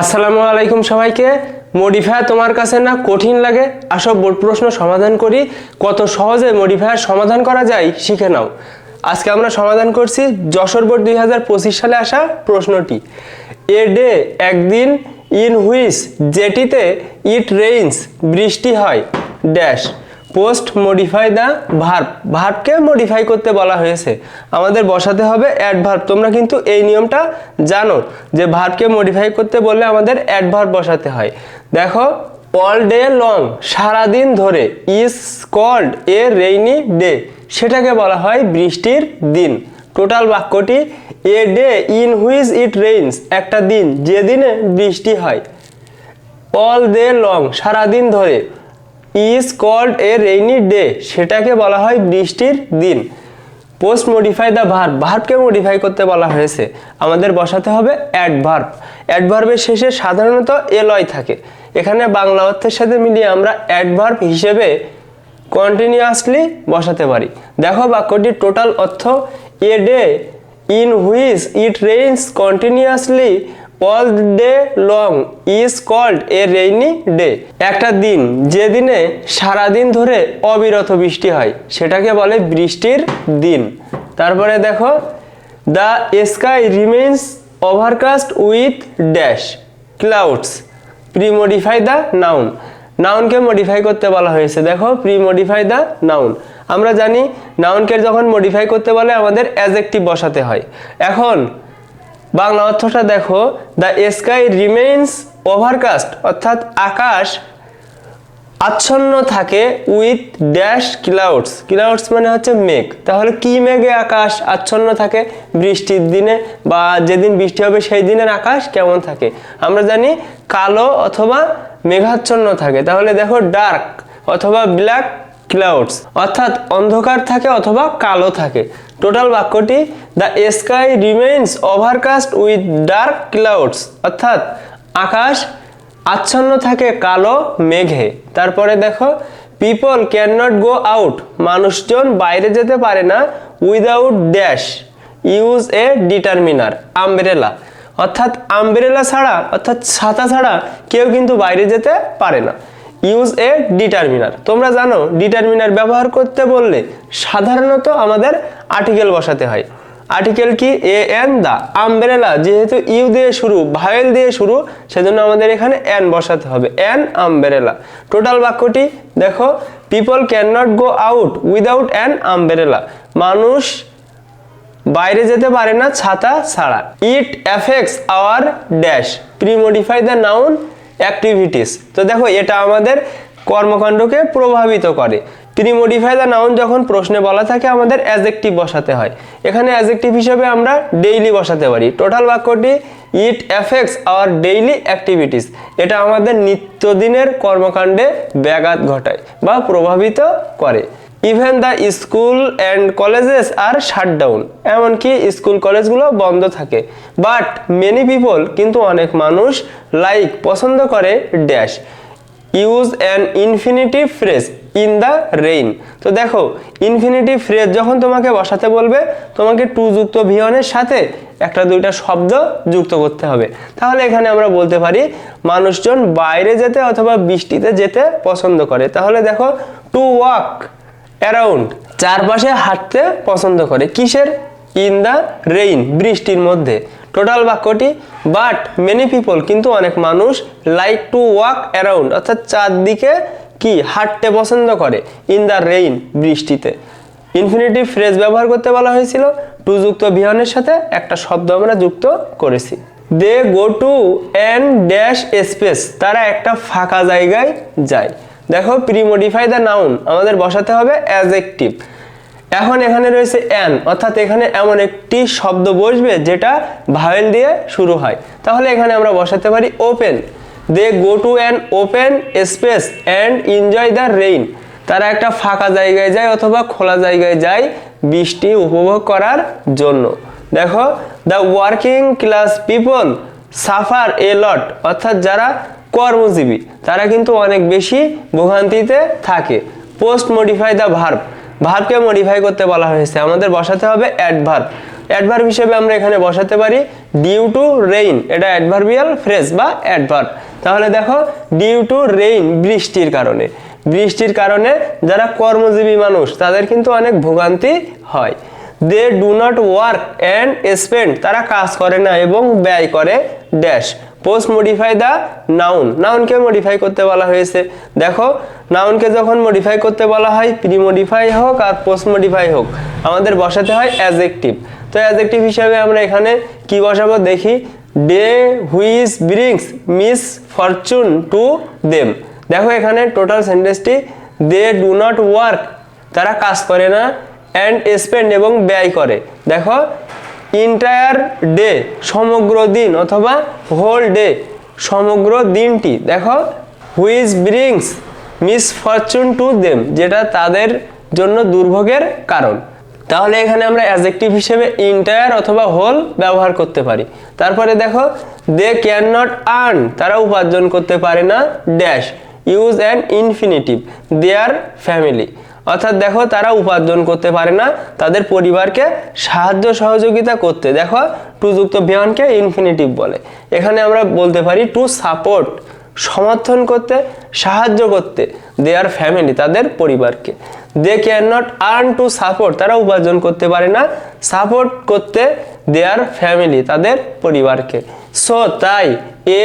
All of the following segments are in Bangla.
আসসালামু আলাইকুম সবাইকে। মডিফায়ার তোমার কাছে না কঠিন লাগে? আসব বোর্ড প্রশ্ন সমাধান করি। কত সহজে মডিফায়ার সমাধান করা যায় শিখে নাও। আজকে আমরা সমাধান করছি যশোর বোর্ড দুই হাজার পঁচিশ সালে আসা প্রশ্নটি। এ ডে একদিন ইন হুইস যেটিতে ইট রেইনস, বৃষ্টি হয়, dash. Post modify the verb ভার্বকে modify করতে বলা হয়েছে। আমাদের বসাতে হবে অ্যাডভার্ব তোমরা কিন্তু এই নিয়মটা জানো যে ভার্বকে মডিফাই করতে বললে আমাদের অ্যাডভার্ব বসাতে হয়। দেখো অল ডে লং সারাদিন ধরে is called a rainy day সেটাকে বলা হয় বৃষ্টির দিন। টোটাল বাক্যটি a day in which it rains একটা দিন, যেদিনে বৃষ্টি হয়। অল ডে লং সারাদিন ধরে। Is called a rainy day সেটাকে বলা হয় বৃষ্টির দিন। পোস্ট মডিফাই দ্য ভার্ব ভার্বকে মডিফাই করতে বলা হয়েছে। আমাদের বসাতে হবে অ্যাডভার্ব অ্যাডভার্বের শেষে সাধারণত এলয় থাকে। এখানে বাংলা অর্থের সাথে মিলিয়ে আমরা অ্যাডভার্ব হিসেবে কন্টিনিউয়াসলি বসাতে পারি। দেখো বাক্যটির টোটাল অর্থ a day in which it rains continuously all day long is called a rainy day. একটা দিন, যে দিনে সারাদিন ধরে অবিরত বৃষ্টি হয়, সেটাকে বলে বৃষ্টির দিন। তারপরে দেখো, the sky remains overcast with dash clouds. Pre modify the noun. নাউনকে modify করতে বলা হয়েছে। দেখো প্রি মডিফাই দ্য নাউন। আমরা জানি, নাউনকে যখন মডিফাই করতে বলে, আমাদের অ্যাজেক্টিভ বসাতে হয়। এখন বাংলা অর্থটা দেখো দ্য স্কাই রিমেইনস ওভারকাস্ট অর্থাৎ আকাশ আচ্ছন্ন থাকে উইথ ড্যাশ ক্লাউডস ক্লাউডস মানে হচ্ছে মেঘ। তাহলে কি মেঘে আকাশ আচ্ছন্ন থাকে? বৃষ্টির দিনে বা যেদিন বৃষ্টি হবে সেই দিনের আকাশ কেমন থাকে? আমরা জানি কালো অথবা মেঘাচ্ছন্ন থাকে। তাহলে দেখো ডার্ক অথবা ব্ল্যাক ক্লাউডস অর্থাৎ অন্ধকার থাকে অথবা কালো থাকে। টোটাল বাক্যটি the sky remains overcast with dark clouds অর্থাৎ আকাশ আচ্ছন্ন থাকে কালো মেঘে। তারপরে দেখো people can not go out মানুষজন বাইরে যেতে পারে না without dash use a determiner umbrella অর্থাৎ আমব্রেলা ছাড়া, অর্থাৎ ছাতা ছাড়া কেউ কিন্তু বাইরে যেতে পারে না। ইউজ এ ডিটারমিনার তোমরা জানো ডিটারমিনার ব্যবহার করতে বললে সাধারণত আমাদের আর্টিকেল বসাতে হয়। আর্টিকেল কি? এ এন দা আমব্রেলা যেহেতু ইউ দিয়ে শুরু ভায়েল দিয়ে শুরু, সেজন্য আমাদের এখানে এন বসাতে হবে। এন আমব্রেলা টোটাল বাক্যটি দেখো people can not go out without an umbrella মানুষ বাইরে যেতে পারে না ছাতা ছাড়া। It affects our dash premodify the noun activities তো দেখো, এটা আমাদের কর্মকাণ্ডকে প্রভাবিত করে। প্রিমোডিফাই দ্য নাউন যখন প্রশ্নে বলা থাকে, আমাদের অ্যাজেক্টিভ বসাতে হয়। এখানে অ্যাজেক্টিভ হিসেবে আমরা ডেইলি বসাতে পারি। টোটাল বাক্যটি it affects our daily activities এটা আমাদের নিত্যদিনের কর্মকাণ্ডে ব্যাঘাত ঘটায় বা প্রভাবিত করে। Even the school and colleges are shutdown এমনকি স্কুল কলেজগুলো বন্ধ থাকে। বাট মেনি পিপল কিন্তু অনেক মানুষ লাইক পছন্দ করে dash use an infinitive phrase in the rain তো দেখো ইনফিনিটিভ ফ্রেজ যখন তোমাকে বসাতে বলবে, তোমাকে টু যুক্ত ভিয়নের সাথে একটা দুইটা শব্দ যুক্ত করতে হবে। তাহলে এখানে আমরা বলতে পারি, মানুষজন বাইরে যেতে অথবা বৃষ্টিতে যেতে পছন্দ করে। তাহলে দেখো টু ওয়াক অ্যারাউন্ড চারপাশে হাঁটতে পছন্দ করে। কিসের? ইন দ্য রেইন বৃষ্টির মধ্যে। টোটাল বাক্যটি বাট মেনি পিপল কিন্তু অনেক মানুষ লাইক টু ওয়াক অ্যারাউন্ড অর্থাৎ চারদিকে কি? হাঁটতে পছন্দ করে। ইন দ্য রেইন বৃষ্টিতে। ইনফিনিটিভ ফ্রেজ ব্যবহার করতে বলা হয়েছিল। টু যুক্ত বিহনের সাথে একটা শব্দ আমরা যুক্ত করেছি। They go to and dash space তারা একটা ফাঁকা জায়গায় যায়। দেখো প্রিমোডিফাই দ্য নাউন আমাদের বসাতে হবে অ্যাজেক্টিভ এখন এখানে রয়েছে অ্যান অর্থাৎ এখানে এমন একটি শব্দ বসবে যেটা ভাওয়েল দিয়ে শুরু হয়। তাহলে এখানে আমরা বসাতে পারি open they go to an open space and enjoy the rain তারা একটা ফাঁকা জায়গায় যায় অথবা খোলা জায়গায় যায় বৃষ্টি উপভোগ করার জন্য। দেখো the working class people suffer a lot অর্থাৎ যারা কর্মজীবী। তারা কিন্তু অনেক বেশি ভোগান্তিতে থাকে। পোস্ট মডিফাই দ্য ভার্ব ভার্বকে মডিফাই করতে বলা হয়েছে। আমাদের বসাতে হবে অ্যাডভার্ব অ্যাডভার্ব হিসেবে আমরা এখানে বসাতে পারি ডিউ টু রেইন এটা অ্যাডভার্বিয়াল ফ্রেজ বা অ্যাডভার্ব তাহলে দেখো ডিউ টু রেইন বৃষ্টির কারণে। বৃষ্টির কারণে যারা কর্মজীবী মানুষ, তাদের কিন্তু অনেক ভোগান্তি হয়। They do not work and spend তারা কাজ করে না এবং ব্যয় করে dash post modify the noun নাউনকে modify করতে বলা হয়েছে। দেখো নাউনকে যখন মডিফাই করতে বলা হয় প্রি মডিফাই হোক আর পোস্ট মডিফাই হোক, আমাদের বসাতে হয় অ্যাজেক্টিভ তো অ্যাজেক্টিভ হিসাবে আমরা এখানে কি বসাবো? দেখি they which brings misfortune to them দেখো এখানে টোটাল সেন্টেন্সটি দে ডু নট ওয়ার্ক তারা কাজ করে না অ্যান্ড স্পেন্ড এবং ব্যয় করে। দেখো ইন্টায়ার ডে সমগ্র দিন অথবা হোল ডে সমগ্র দিনটি, দেখো which brings misfortune to them যেটা তাদের জন্য দুর্ভোগের কারণ। তাহলে এখানে আমরা অ্যাজেক্টিভ হিসেবে ইন্টায়ার অথবা হোল ব্যবহার করতে পারি। তারপরে দেখো দে ক্যান নট আর্ন তারা উপার্জন করতে পারে না dash use an infinitive their family অর্থাৎ দেখো তারা উপার্জন করতে পারে না, তাদের পরিবারকে সাহায্য সহযোগিতা করতে। দেখো টু যুক্ত বিয়নকে ইনফিনিটিভ বলে। এখানে আমরা বলতে পারি টু সাপোর্ট সমর্থন করতে, সাহায্য করতে দেয়ার ফ্যামিলি তাদের পরিবারকে। They can not earn to support তারা উপার্জন করতে পারে না সাপোর্ট করতে দেয়ার ফ্যামিলি তাদের পরিবারকে। সো তাই a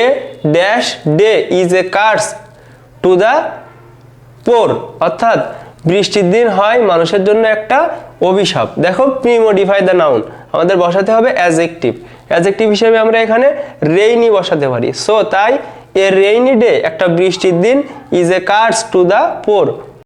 dash day is a curse to the poor অর্থাৎ বৃষ্টির দিন হয় মানুষের জন্য একটা অভিশাপ। দেখো প্রি মডিফাই দ্য নাউন আমাদের বসাতে হবে অ্যাজেক্টিভ অ্যাজেক্টিভ হিসেবে আমরা এখানে রেইনি বসাতে পারি। সো তাই এ রেইনি ডে একটা বৃষ্টির দিন is a curse to the poor